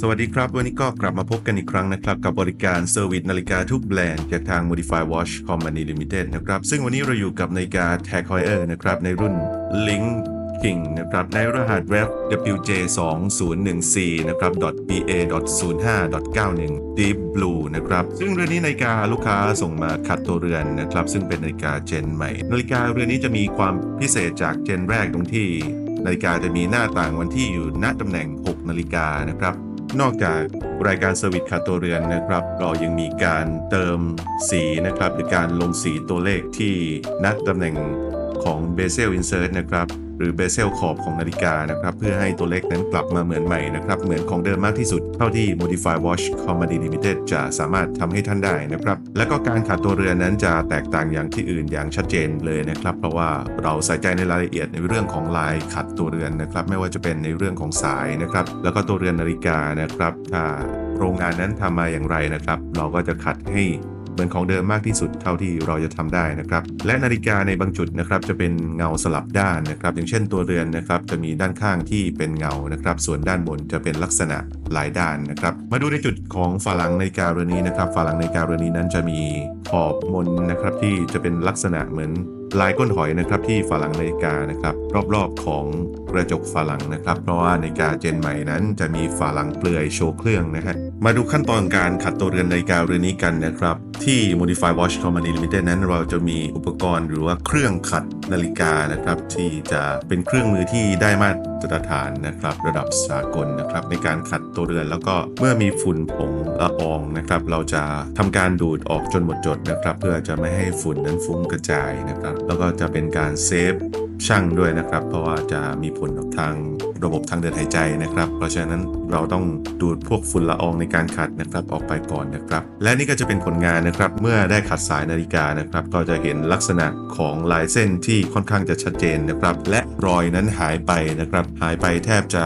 สวัสดีครับ วันนี้ก็กลับมาพบกันอีกครั้งนะครับ กับบริการเซอร์วิสนาฬิกาทุกแบรนด์จากทาง Modify Watch Company Limited นะครับ ซึ่งวันนี้เราอยู่กับนาฬิกา Tag Heuer นะครับ ในรุ่น Link King นะครับ ในรหัสเว็บ WJ 2 0 1 4นะครับ .ba 0 5 91 Deep Blue นะครับ ซึ่งเรือนนี้นาฬิกาลูกค้าส่งมาขัดตัวเรือนนะครับ ซึ่งเป็นนาฬิกาเจนใหม่ นาฬิกาเรือนนี้จะมีความพิเศษจากเจนแรกตรงที่นาฬิกาจะมีหน้าต่างวันที่อยู่ณตำแหน่ง 6 นาฬิกานะครับ นอกจากรายการเซอร์วิสขัดตัวเรือนนะครับ เรายังมีการเติมสีนะครับหรือการลงสีตัวเลขที่นักตำแหน่ง ของเบเซลอินเสิร์ตนะครับหรือเบเซลขอบของนาฬิกานะครับเพื่อให้ตัวเลขนั้นกลับมาเหมือนใหม่นะครับเหมือนของเดิมมากที่สุด เท่าที่ Modify Watch Company Limited จะสามารถทำให้ท่านได้นะครับและก็การขัดตัวเรือนนั้นจะแตกต่างอย่างที่อื่นอย่างชัดเจนเลยนะครับ เพราะว่าเราใส่ใจในรายละเอียดในเรื่องของลายขัดตัวเรือนนะครับไม่ว่าจะเป็นในเรื่องของสายนะครับแล้วก็ตัวเรือนนาฬิกานะครับถ้าโรงงานนั้นทำมาอย่างไรนะครับ เราก็จะขัดให้ เหมือนของเดิมมากที่สุดเท่าที่เราจะทำได้นะครับ และนาฬิกาในบางจุดนะครับจะเป็นเงาสลับด้านนะครับ อย่างเช่นตัวเรือนนะครับจะมีด้านข้างที่เป็นเงานะครับ ส่วนด้านบนจะเป็นลักษณะหลายด้านนะครับ มาดูในจุดของฝาหลังนาฬิกาเรือนนี้นะครับฝาหลังนาฬิกาเรือนนี้นั้นจะมีขอบมนนะครับที่จะเป็นลักษณะเหมือนลายก้นหอยนะครับที่ฝาหลังนาฬิกานะครับรอบๆของกระจกฝาหลังนะครับ เพราะว่านาฬิกาเจนใหม่นั้นจะมีฝาหลังเปลือยโชว์เครื่องนะฮะ มาดูขั้นตอนการขัดตัวเรือนนาฬิกาเรือนนี้กันนะครับ ที่ Modify Watch Company Limited นั้นเราจะมีอุปกรณ์หรือว่าเครื่องขัดนาฬิกานะครับ ที่จะเป็นเครื่องมือที่ได้มาตรฐานนะครับ ระดับสากลนะครับ ในการขัดตัวเรือนแล้วก็เมื่อมีฝุ่นผงละอองนะครับ เราจะทำการดูดออกจนหมดจดนะครับ เพื่อจะไม่ให้ฝุ่นนั้นฟุ้งกระจายนะครับ แล้วก็จะเป็นการเซฟช่างด้วยนะครับ เพราะว่าจะมีผลทางระบบทางเดินหายใจนะครับ เพราะฉะนั้นเราต้องดูดพวกฝุ่นละอองในการขัดนะครับออกไปก่อนนะครับ และนี่ก็จะเป็นผลงานนะครับเมื่อได้ขัดสายนาฬิกานะครับ ก็จะเห็นลักษณะของลายเส้นที่ค่อนข้างจะชัดเจนนะครับ และรอยนั้นหายไปนะครับ หายไปแทบจะ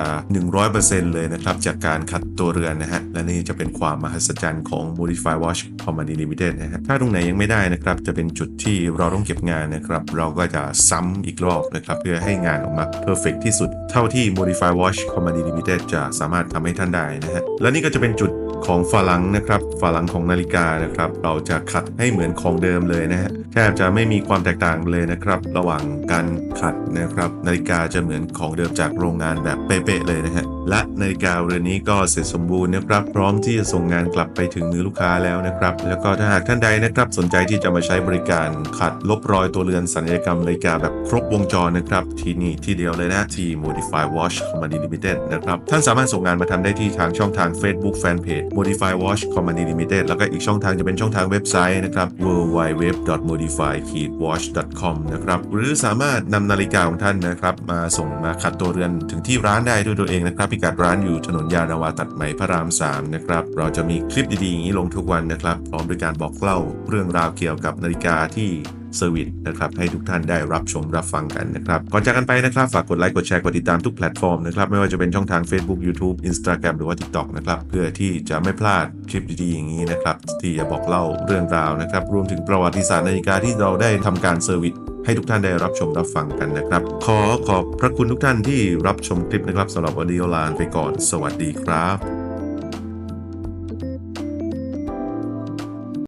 100%เลยนะครับ จากการขัดตัวเรือนนะฮะและนี่จะเป็นความมหัศจรรย์ของ Modify Watch Company Limited นะฮะถ้าตรงไหนยังไม่ได้นะครับ จะเป็นจุดที่เราต้องเก็บงานนะครับ เราก็จะซ้ำอีกรอบนะครับ เพื่อให้งานออกมา perfect ที่สุดเท่าที่ Modify Watch Command Limited จะสามารถทำให้ท่านได้นะฮะ และนี่ก็จะเป็นจุดของฝาหลังนะครับฝาหลังของนาฬิกานะครับ เราจะขัดให้เหมือนของเดิมเลยนะฮะ แทบจะไม่มีความแตกต่างเลยนะครับ ระหว่างการขัดนะครับนาฬิกาจะเหมือนของเดิมจากโรงงานแบบเป๊ะๆเลยนะฮะและนาฬิกาเรือนนี้ก็เสร็จสมบูรณ์นะครับ พร้อมที่จะส่งงานกลับไปถึงมือลูกค้าแล้วนะครับ แล้วก็ถ้าหากท่านใดนะครับ สนใจที่จะมาใช้บริการขัดลบรอยตัวเรือนสัญญกรรมนาฬิกาแบบครบวงจรนะครับ ที่นี่ที่เดียวเลยนะที่ Modify Watch Company Limited นะครับท่านสามารถส่งงานมาทำได้ที่ทางช่องทาง Facebook Fanpage Modify Watch Company Limited แล้วก็อีกช่องทางจะเป็นช่องทางเว็บไซต์นะครับ www. modify-watch.com นะครับหรือสามารถนำนาฬิกาของท่านนะครับ มาส่งมาขัดตัวเรือนถึงที่ร้านได้ด้วยตัวเองนะครับ พิกัดร้านอยู่ถนนยานาวาตัดใหม่พระราม 3 นะครับ เราจะมีคลิปดีๆอย่างนี้ลงทุกวันนะครับพร้อมด้วยการบอกเล่าเรื่องราวเกี่ยวกับนาฬิกาที่ เซอร์วิสนะครับให้ทุกท่านได้รับชมรับฟังกันนะครับก่อนจากกันไปนะครับ ฝากกดไลค์กดแชร์กดติดตามทุกแพลตฟอร์มนะครับไม่ว่าจะเป็นช่องทาง Facebook YouTube Instagram หรือว่า TikTok นะครับเพื่อที่จะไม่พลาดคลิปดีๆอย่างนี้นะครับที่จะบอกเล่าเรื่องราวนะครับรวมถึงประวัติศาสตร์นาฬิกาที่เราได้ทำการเซอร์วิสให้ทุกท่านได้รับชมรับฟังกันนะครับ ขอขอบพระคุณทุกท่านที่รับชมคลิปนะครับสำหรับวันนี้ลาไปก่อน สวัสดีครับ